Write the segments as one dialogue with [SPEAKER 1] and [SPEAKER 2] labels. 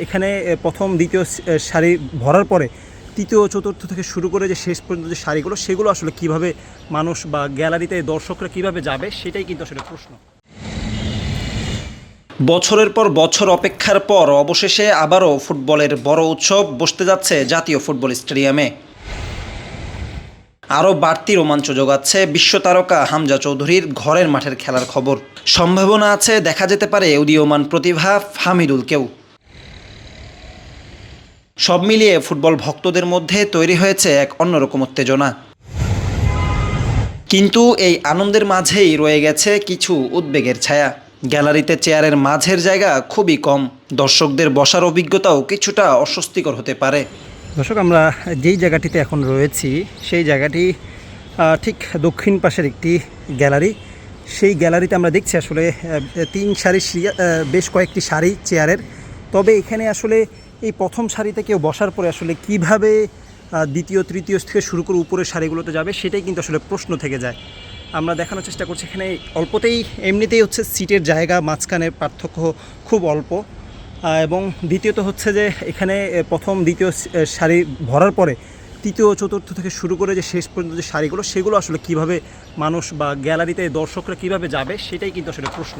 [SPEAKER 1] এখানে প্রথম, দ্বিতীয় সারি ভরার পরে তৃতীয় চতুর্থ থেকে শুরু করে যে শেষ পর্যন্ত যে শাড়িগুলো সেগুলো আসলে কীভাবে মানুষ বা গ্যালারিতে দর্শকরা কীভাবে যাবে, সেটাই কিন্তু আসলে প্রশ্ন।
[SPEAKER 2] বছরের পর বছর অপেক্ষার পর অবশেষে আবারও ফুটবলের বড় উৎসব বসতে যাচ্ছে জাতীয় ফুটবল স্টেডিয়ামে। আরও বাড়তি রোমাঞ্চ যোগাচ্ছে বিশ্ব তারকা হামজা চৌধুরীর ঘরের মাঠের খেলার খবর। সম্ভাবনা আছে, দেখা যেতে পারে উদীয়মান প্রতিভা ফামিদুলকেও সব মিলিয়ে ফুটবল ভক্তদের মধ্যে তৈরি হয়েছে এক অন্যরকম উত্তেজনা। কিন্তু এই আনন্দের মাঝেই রয়ে গেছে কিছু উদ্বেগের ছায়া। গ্যালারিতে চেয়ারের মাঝের জায়গা খুবই কম। দর্শকদের বসার অভিজ্ঞতাও কিছুটা অস্বস্তিকর হতে পারে।
[SPEAKER 1] দর্শক, আমরা যেই জায়গাটিতে এখন রয়েছি, সেই জায়গাটি ঠিক দক্ষিণ পাশের একটি গ্যালারি। সেই গ্যালারিতে আমরা দেখছি আসলে তিন সারি বেশ কয়েকটি সারি চেয়ারের। তবে এখানে আসলে এই প্রথম সারিতে কেউ বসার পরে আসলে কীভাবে দ্বিতীয়, তৃতীয় থেকে শুরু করে উপরের সারিগুলোতে যাবে সেটাই কিন্তু আসলে প্রশ্ন থেকে যায়। আমরা দেখানোর চেষ্টা করছি এখানে অল্পতেই, এমনিতেই হচ্ছে সিটের জায়গা মাঝখানে পার্থক্য খুব অল্প। এবং দ্বিতীয়ত হচ্ছে যে এখানে প্রথম, দ্বিতীয় সারি ভরার পরে তৃতীয়, চতুর্থ থেকে শুরু করে যে শেষ পর্যন্ত যে সারিগুলো, সেগুলো আসলে কীভাবে মানুষ বা গ্যালারিতে দর্শকরা কীভাবে যাবে সেটাই কিন্তু আসলে প্রশ্ন।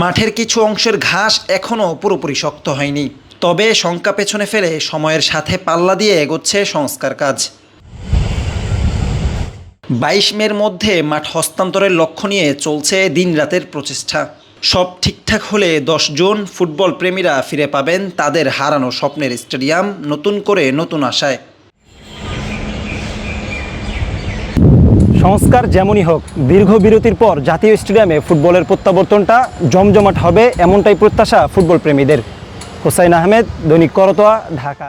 [SPEAKER 2] মাঠের কিছু অংশের ঘাস এখনও পুরোপুরি শক্ত হয়নি। তবে শঙ্কা পেছনে ফেলে সময়ের সাথে পাল্লা দিয়ে এগোচ্ছে সংস্কার কাজ। বাইশ মের মধ্যে মাঠ হস্তান্তরের লক্ষ্য নিয়ে চলছে দিনরাতের প্রচেষ্টা। সব ঠিকঠাক হলে দশ জুন ফুটবল প্রেমীরা ফিরে পাবেন তাদের হারানো স্বপ্নের স্টেডিয়াম নতুন করে নতুন আশায়।
[SPEAKER 1] সংস্কার যেমনই হোক, দীর্ঘ বিরতির পর জাতীয় স্টেডিয়ামে ফুটবলের প্রত্যাবর্তনটা জমজমাট হবে, এমনটাই প্রত্যাশা ফুটবল প্রেমীদের হোসাইন আহমেদ, দৈনিক করতোয়া, ঢাকা।